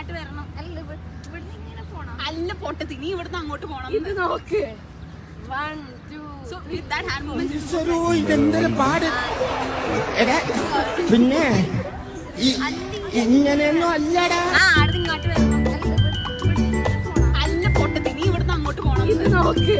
ഇങ്ങോട്ട് വരണം. അല്ല ഇവ- ഇവിടുന്ന് ഇങ്ങനെ പോണം. അല്ല പൊട്ടത്തി നീ ഇവിടുന്ന് അങ്ങോട്ട് പോണം. ഇത് നോക്ക്. One two So with that hand movement, പാട്. എടാ പിന്നെ ഇങ്ങനെയൊന്നും അല്ലടാ. ആ ഇങ്ങോട്ട് വരണം. അല്ല പൊട്ടത്തി നീ ഇവിടുന്ന് അങ്ങോട്ട് പോണം. ഇത് നോക്ക്.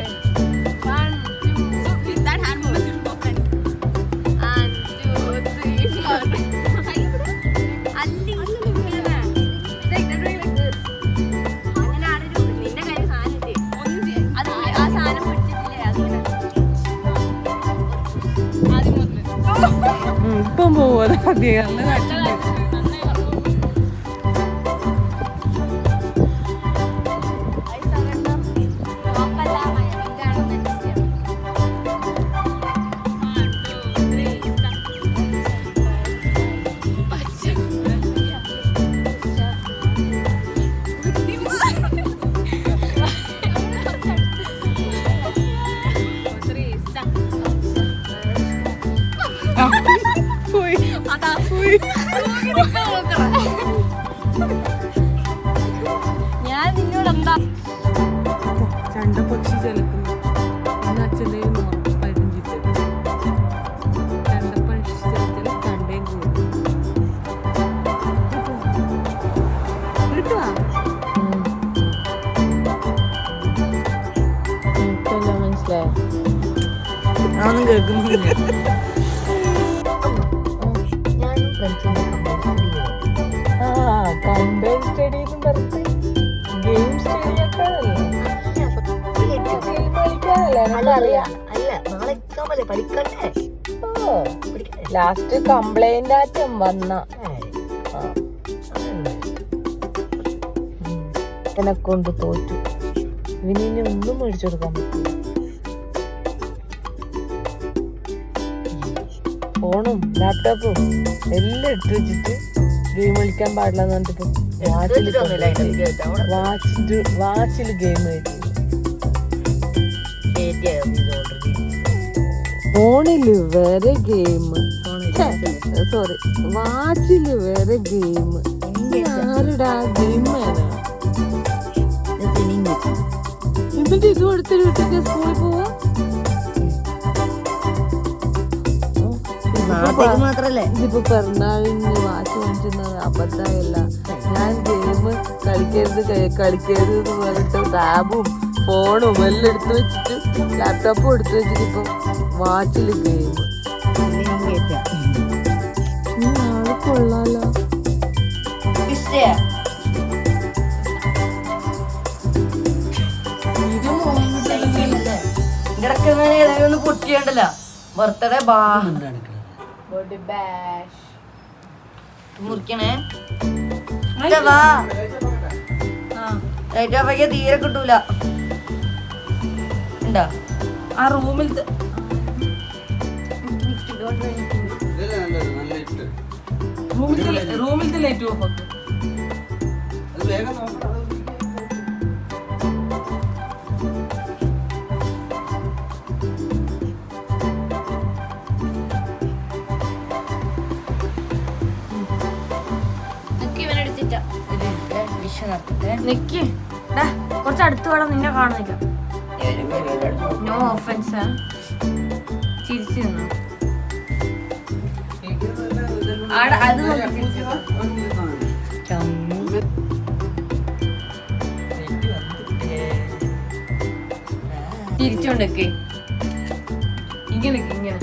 പോവാ അധികം ഞാൻ നിന്നോട് എന്താ ചണ്ട പക്ഷി ചലക്കുന്നു. ഇന്ന് അച്ഛന്റെ പതിനഞ്ചിട്ട് ചണ്ട പക്ഷി ചലച്ചാൽ ചണ്ടയും കൂടും കിട്ടുവാ മനസ്സിലായോ? അതൊന്നും കേൾക്കുന്നില്ല. ആ കമ്പൈൻ സ്റ്റഡി എന്ന് പറഞ്ഞിട്ട് ഗെയിം സ്റ്റഡി ആക്കാനല്ലേ ഗെയിം കളിക്കാനല്ലേ അല്ല അല്ല നാളെ എക്സാം അല്ലേ പഠിക്കണ്ടേ ലാസ്റ്റ് കംപ്ലൈന്റ് ആറ്റം വന്ന? എന്നെ കൊണ്ട് തോറ്റു ഇവനിനെ ഒന്നും മേടിച്ചു കൊടുക്കാൻ പറ്റില്ല ഫോണും ലാപ്ടോപ്പും എല്ലാം എടുത്തു വെച്ചിട്ട് ഗെയിം കളിക്കാൻ പാടില്ല എന്ന് പറഞ്ഞിട്ട് വാച്ചിൽ. വാച്ചിട്ട് വാച്ചിൽ ഗെയിം ഇത് ഫോണിൽ വേറെ ഗെയിം സോറി വാച്ചിൽ വേറെ ഗെയിം ആരുടെ ഗെയിം വേണം. എന്നിട്ട് ഇത് കൊടുത്തൊരു വിട്ടിട്ട് സ്കൂളിൽ പോവാ? ഇതിപ്പോ പിറന്നാളിന് വാച്ച് വാങ്ങിച്ചിരുന്നത് അബദ്ധമല്ല ഞാൻ ഗെയിം കളിക്കരുത് കളിക്കരുത് എന്ന് പറഞ്ഞിട്ട് ടാബും ഫോണും എല്ലാം എടുത്തു വെച്ചിട്ട് ലാപ്ടോപ്പും എടുത്തു വെച്ചിട്ട് ഇപ്പൊ വാച്ചിൽ ഗെയിം. ആൾ കൊള്ളാലോ? ഇടയ്ക്ക് ഇങ്ങനെ ഏതെങ്കിലും ഒന്ന് പൊട്ടിയണ്ടല്ലോ. ബർത്ത്ഡേ ബാ. ബോഡി ബാഷ് മുറിക്കണേ. വാ. ഓഫ് ആക്കിയാ തീരെ കിട്ടൂല. ഉണ്ടോ ആ റൂമിൽ റൂമിലത്തെ ലൈറ്റ് ഓഫ് ആക്കും. നിക്ക്. കുറച്ച് അടുത്ത് വേണം നിന്നെ കാണുന്നില്ല നോ ഓഫൻസ് ചിരിച്ചു നിന്നോ. അത് ചിരിച്ചോണ്ടൊക്കെ ഇങ്ങനെ നിക്ക്, ഇങ്ങനെ.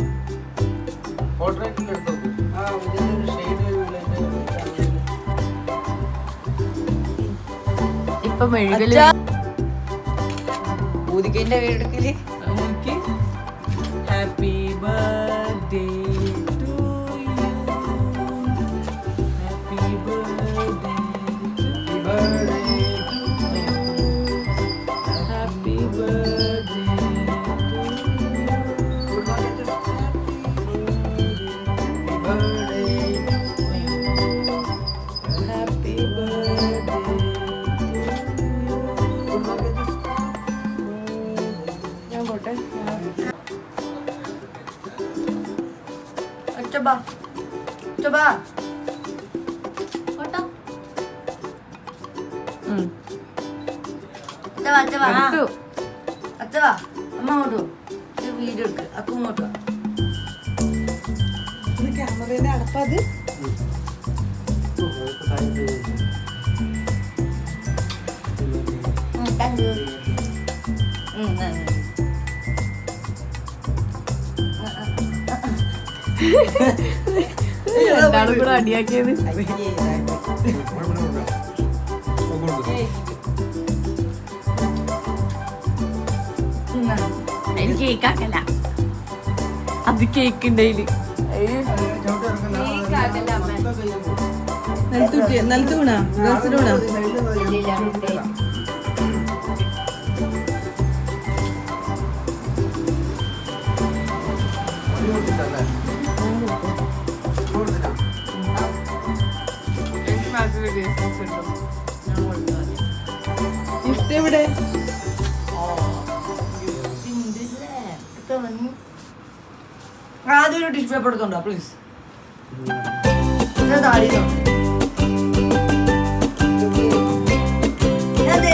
ഇപ്പൊ മെഴുകൽ ഊതിക്കന്റെ വീടെടുക്കൽ. ഹാപ്പി കേട്ടോ അച്ഛവാ അച്ഛവാ ആ. എടുത്തു. അച്ഛവാ അമ്മ അങ്ങോട്ട്. ഇത് വീഡിയോ എടുക്ക്. അക്കു ഇങ്ങോട്ട്. ക്യാമറയുടെ അടപ്പത് താങ്ക് യു. രണ്ടാളും കൂടെ അടിയാക്കിയത്. എനിക്ക് കേക്കാക്കല്ല അത് കേക്ക് ഉണ്ടേൽ നിലത്തുട്ടി നിലത്ത് വീണാ ഡ്രസ്സിൽ വീണാ ഗിഫ്റ്റ് എവിടെ ആദ്യം ഒരു ടിഷ്യൂ പേപ്പർ എടുത്തോണ്ടോ പ്ലീസ് താടി ഞാൻ ദേ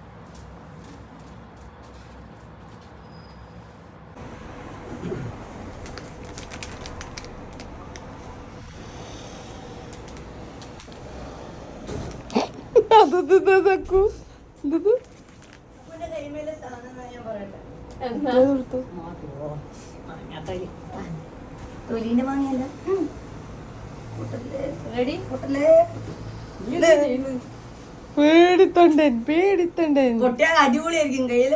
തൊലീന്റെ വാങ്ങിയല്ല റെഡി? പേടിത്തൊണ്ടൻ പേടിത്തൊണ്ടൻ. പൊട്ടിയാൽ അടിപൊളിയായിരിക്കും കയ്യിൽ.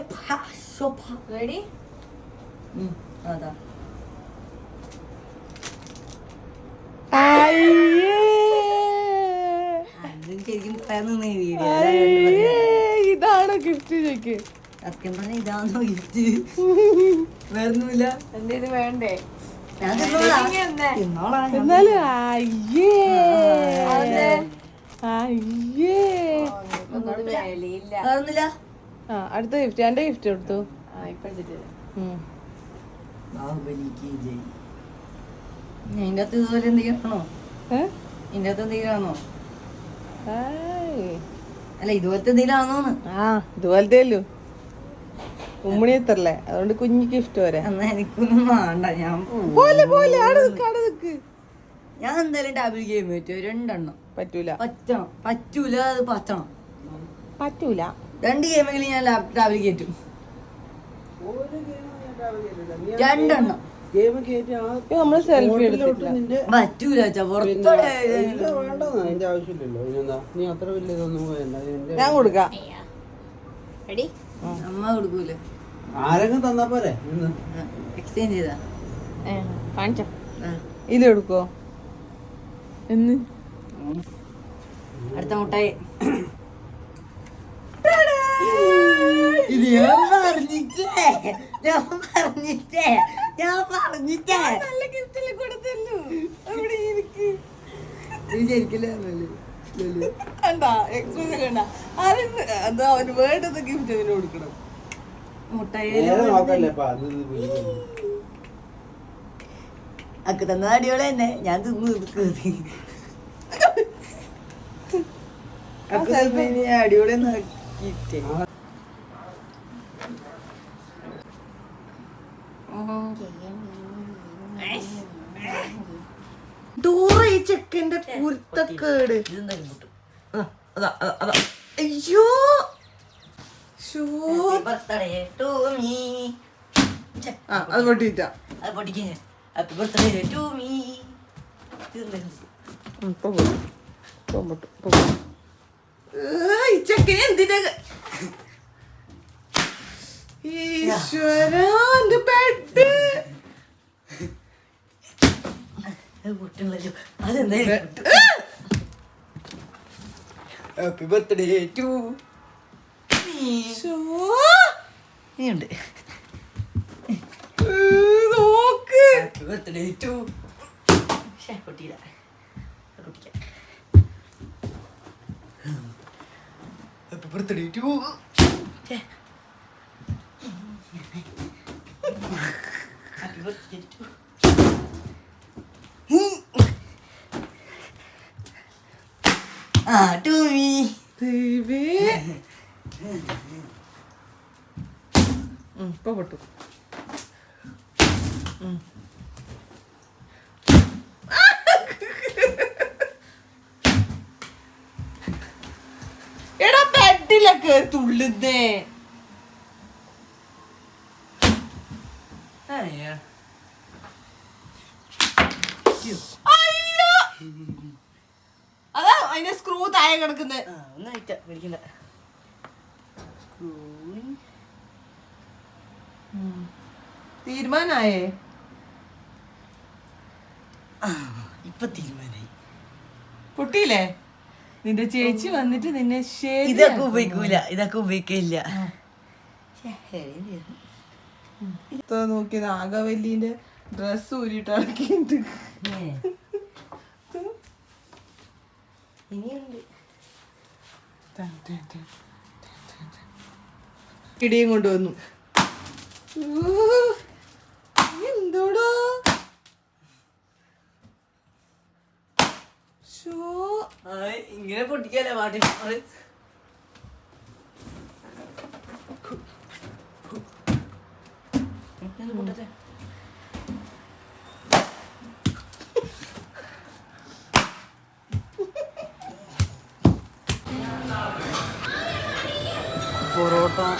റെഡി? അതാ. അയ്യേ അതും ശരിക്കും പറയാൻ നിന്ന് വീഡിയോ അയ്യേ ഇതാണോ ഗിഫ്റ്റ് ചോയ്ക്ക് സത്യം പറഞ്ഞ ഇതാണോ ഗിഫ്റ്റ് വേറൊന്നുമില്ല. എന്തേലും വേണ്ടേ. എന്നാലും അയ്യേ. അയ്യേ. ആ അടുത്ത ഗിഫ്റ്റ് എന്റെ ഗിഫ്റ്റ് കൊടുത്തു. ബാഹുബലിക്ക് ഇതിന്റെ അകത്ത് ഇതുപോലെ എന്തെങ്കിലും ആണോ? ഇതിന്റെ അകത്ത് എന്തെങ്കിലും ആണോ. അല്ല ഇതുപോലത്തെ എന്തെങ്കിലും ആ ഉമ്മണി എത്തല്ലേ അതുകൊണ്ട് കുഞ്ഞു ഗിഫ്റ്റ് വരെ എന്നാ എനിക്കൊന്നും വേണ്ട ഞാൻ പോവും. പോലെ പോലെ ആടെ നിക്ക് ഞാൻ എന്തായാലും ഡബിൾ ഗെയിം പറ്റുമോ രണ്ടെണ്ണം. പറ്റൂല. പറ്റണം. പറ്റൂല അത് പറ്റണം. പറ്റൂല. രണ്ട് ഗെയിമെങ്കിലും ഞാൻ ഡബിൾ കയറ്റും രണ്ടെണ്ണം. ഗെയിം കയറ്റി ആ ഇത് നമ്മൾ സെൽഫി ബോട്ടിലോട്ട് എടുത്തിട്ടില്ല. നിന്റെ പറ്റൂല ചാ പിന്നെ പുറത്തോടെ ഇല്ല വേണ്ടെന്ന് അതിന്റെ ആവശ്യമില്ലല്ലോ. ഇതിനെന്താ നീ അത്ര വലിയ ഇതൊന്നും വേണ്ട. ഇതിന്റെ ഞാൻ കൊടുക്കാം. റെഡി അമ്മ കൊടുക്കൂല? ആരെങ്കിലും തന്നാ പോരെ? നിന്ന് എക്സ്ചേഞ്ച് ചെയ്താ. കാണിച്ചോ. ആ. ഇത് കൊടുക്കോ എന്ന്? അടുത്ത മുട്ടായി. ഇത് ഞാൻ പറഞ്ഞിട്ടേ ഞാൻ പറഞ്ഞിട്ടേ ഞാൻ പറഞ്ഞിട്ടേ. നല്ല ഗിഫ്റ്റിൽ കൊടുത്തല്ലോ അവിടെ ഇരിക്ക്? ഇത് ശരിക്കില്ല കണ്ടാ എക്സ്പ്രഷൻ കണ്ട ആരും എന്താ അവന് വേണ്ടത് ഗിഫ്റ്റ് കൊടുക്കണം. അക്ക് തന്ന അടിയോളെ തന്നെ ഞാൻ തിന്നു തീർക്കുന്നത് അക്ക് തന്നെ അടിയോടെ നോക്കിട്ടേ ദൂര ഈ ചെക്കന്റെ കുരുത്തക്കേട് ഇതെന്തായാലും പൊട്ടും അതാ അതാ അതാ അയ്യോ ഷോ ബർത്ത്ഡേ ടു മീ ആ അത് പൊട്ടിയിട്ടാ അത് പൊട്ടിക്കേ ഹാപ്പി ബർത്ത്ഡേ ടു മീ ഇതെന്തായാലും ഇപ്പൊ അയ്യോ! ഇപ്പൊ പൊട്ടും. ഇപ്പൊ പൊട്ടും ഈ ചെക്കൻ എന്തിനാ? ഈശ്വര എന്റെ ബെഡ് പൊട്ടുള്ളല്ലോ അതെന്താ ഹാപ്പി ബർത്ത്ഡേ ടു നീയുണ്ട് നോക്ക്. ഹാപ്പി ബർത്ത്ഡേ ടു പൊട്ടിയില്ല. കുട്ടിക്കാം happy birthday to happy birthday to ആ ടൂമി ഇപ്പൊ പൊട്ടു. എടാ ബെഡിലൊക്കെ തുള്ളുന്നേ. അയ്യോ. അതിന്റെ സ്ക്രൂ താഴെ കിടക്കുന്നത് തീരുമാനായേ? ഇപ്പൊ തീരുമാനായി. പൊട്ടിയില്ലേ? നിന്റെ ചേച്ചി വന്നിട്ട് നിന്നെ ഇതൊക്കെ ഉപയോഗിക്കൂല ഇതൊക്കെ ഉപയോഗിക്കില്ല നോക്കിയത് നാഗവല്ലിന്റെ ഡ്രസ് ഊരിട്ട് ഇനിയുണ്ട്. ഇടിയും കൊണ്ടുവന്നു. എന്തോടാ? ഇങ്ങനെ പൊട്ടിക്കാലേ പാട്ടി? പൊട്ടത്തെ. Cần?